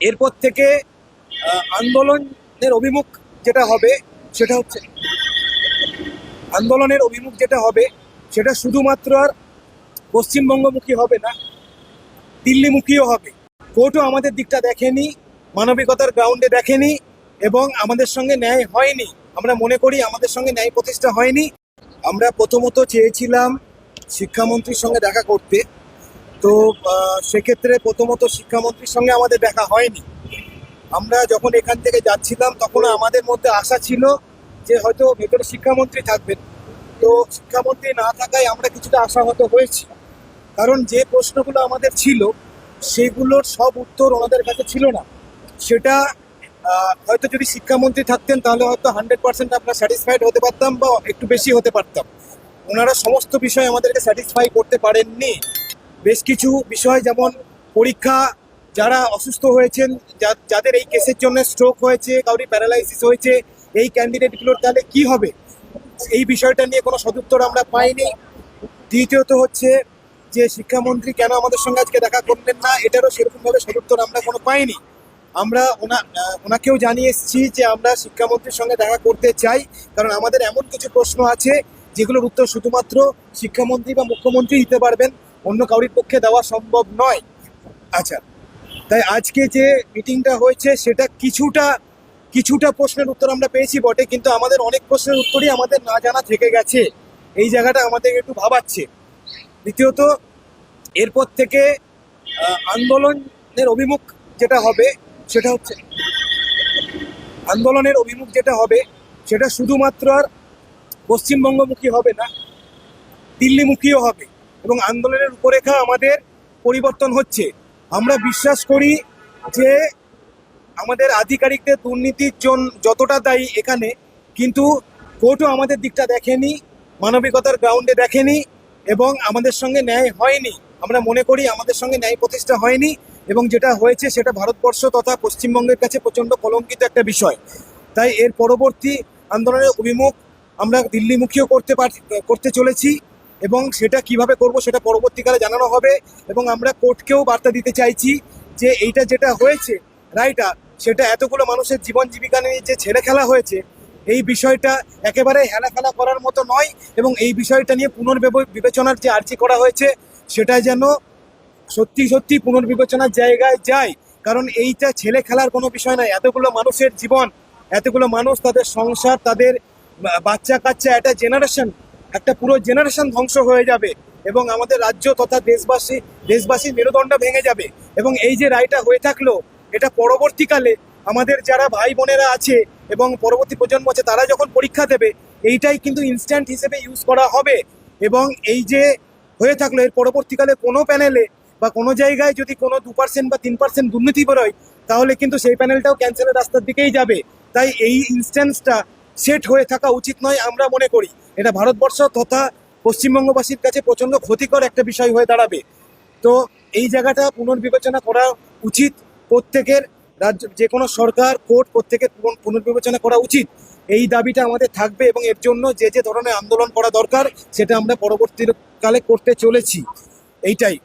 এরপর থেকে আন্দোলনের অভিমুখ যেটা হবে, সেটা হচ্ছে আন্দোলনের অভিমুখ যেটা হবে, সেটা শুধুমাত্র আর পশ্চিমবঙ্গমুখী হবে না, দিল্লিমুখীও হবে। কোর্টও আমাদের দিকটা দেখেনি, মানবিকতার গ্রাউন্ডে দেখেনি, এবং আমাদের সঙ্গে ন্যায় হয়নি। আমরা মনে করি আমাদের সঙ্গে ন্যায় প্রতিষ্ঠা হয়নি। আমরা প্রথমত চেয়েছিলাম শিক্ষামন্ত্রীর সঙ্গে দেখা করতে। তো সেক্ষেত্রে প্রথমত শিক্ষামন্ত্রীর সঙ্গে আমাদের দেখা হয়নি। আমরা যখন এখান থেকে যাচ্ছিলাম, তখন আমাদের মধ্যে আশা ছিল যে হয়তো ভেতরে শিক্ষামন্ত্রী থাকবেন। তো শিক্ষামন্ত্রী না থাকায় আমরা কিছুটা আশাহত হয়েছি। কারণ যে প্রশ্নগুলো আমাদের ছিল, সেগুলোর সব উত্তর ওনাদের কাছে ছিল না। সেটা হয়তো যদি শিক্ষামন্ত্রী থাকতেন, তাহলে হয়তো হান্ড্রেড পার্সেন্ট আমরা স্যাটিসফাইড হতে পারতাম বা একটু বেশি হতে পারতাম। ওনারা সমস্ত বিষয় আমাদেরকে স্যাটিসফাই করতে পারেননি। বেশ কিছু বিষয় যেমন পরীক্ষা, যারা অসুস্থ হয়েছেন যাদের এই কেসের জন্য স্ট্রোক হয়েছে, কাউরি প্যারালাইসিস হয়েছে, এই ক্যান্ডিডেটগুলোর তাহলে কি হবে? এই বিষয়টা নিয়ে কোনো সদুত্তর আমরা পাইনি। দ্বিতীয়ত হচ্ছে যে শিক্ষামন্ত্রী কেন আমাদের সঙ্গে আজকে দেখা করলেন না, এটারও সেরকমভাবে সদুত্তর আমরা কোনো পাইনি। আমরা ওনা ওনাকেও জানিয়ে এসেছি যে আমরা শিক্ষামন্ত্রীর সঙ্গে দেখা করতে চাই, কারণ আমাদের এমন কিছু প্রশ্ন আছে, যেগুলোর উত্তর শুধুমাত্র শিক্ষামন্ত্রী বা মুখ্যমন্ত্রী দিতে পারবেন। অন্য কাউরির পক্ষে দেওয়া সম্ভব নয়। আচ্ছা তাই আজকে যে মিটিংটা হয়েছে, সেটা কিছুটা কিছুটা প্রশ্নের উত্তর আমরা পেয়েছি বটে, কিন্তু আমাদের অনেক প্রশ্নের উত্তরই আমাদের না জানা থেকে গেছে। এই জায়গাটা আমাদের একটু ভাবাচ্ছে। দ্বিতীয়ত, এরপর থেকে আন্দোলনের অভিমুখ যেটা হবে, সেটা হচ্ছে আন্দোলনের অভিমুখ যেটা হবে, সেটা শুধুমাত্র আর পশ্চিমবঙ্গমুখী হবে না, দিল্লিমুখীও হবে। এবং আন্দোলনের রূপরেখা আমাদের পরিবর্তন হচ্ছে। আমরা বিশ্বাস করি যে আমাদের আধিকারিকদের দুর্নীতির জন্য যতটা দায়ী এখানে, কিন্তু কোর্টও আমাদের দিকটা দেখেনি, মানবিকতার গ্রাউন্ডে দেখেনি এবং আমাদের সঙ্গে ন্যায় হয়নি। আমরা মনে করি আমাদের সঙ্গে ন্যায় প্রতিষ্ঠা হয়নি এবং যেটা হয়েছে সেটা ভারতবর্ষ তথা পশ্চিমবঙ্গের কাছে প্রচণ্ড কলঙ্কিত একটা বিষয়। তাই এর পরবর্তী আন্দোলনের অভিমুখ আমরা দিল্লিমুখীও করতে পার, করতে চলেছি। এবং সেটা কীভাবে করব সেটা পরবর্তীকালে জানানো হবে। এবং আমরা কোর্টকেও বার্তা দিতে চাইছি যে এইটা যেটা হয়েছে রায়টা সেটা এতগুলো মানুষের জীবন জীবিকা নিয়ে যে ছেলে খেলা হয়েছে, এই বিষয়টা একেবারে হেলা খেলা করার মতো নয় এবং এই বিষয়টা নিয়ে পুনর্বিবে- বিবেচনার যে আর্জি করা হয়েছে, সেটা যেন সত্যি সত্যি পুনর্বিবেচনার জায়গায় যায়। কারণ এইটা ছেলে খেলার কোনো বিষয় নয়। এতগুলো মানুষের জীবন, এতগুলো মানুষ তাদের সংসার, তাদের বাচ্চা কাচ্চা একটা জেনারেশন একটা পুরো জেনারেশন ধ্বংস হয়ে যাবে এবং আমাদের রাজ্য তথা দেশবাসী, দেশবাসীর মেরুদণ্ড ভেঙে যাবে। এবং এই যে রায়টা হয়ে থাকল, এটা পরবর্তীকালে আমাদের যারা ভাই বোনেরা আছে এবং পরবর্তী প্রজন্ম আছে, তারা যখন পরীক্ষা দেবে, এইটাই কিন্তু ইনস্ট্যান্ট হিসেবে ইউজ করা হবে। এবং এই যে হয়ে থাকল, এর পরবর্তীকালে কোনো প্যানেলে বা কোনো জায়গায় যদি কোনো দু পার্সেন্ট বা তিন পার্সেন্ট দুর্নীতি বেরোয়, তাহলে কিন্তু সেই প্যানেলটাও ক্যান্সেলের রাস্তার দিকেই যাবে। তাই এই ইনস্ট্যান্সটা সেট হয়ে থাকা উচিত নয় আমরা মনে করি। এটা ভারতবর্ষ তথা পশ্চিমবঙ্গবাসীর কাছে প্রচণ্ড ক্ষতিকর একটা বিষয় হয়ে দাঁড়াবে। তো এই জায়গাটা পুনর্বিবেচনা করা উচিত। প্রত্যেকের রাজ্য যে কোনো সরকার, কোর্ট প্রত্যেকের পুনর্বিবেচনা করা উচিত। এই দাবিটা আমাদের থাকবে এবং এর জন্য যে যে ধরনের আন্দোলন করা দরকার, সেটা আমরা পরবর্তীকালে করতে চলেছি। এইটাই।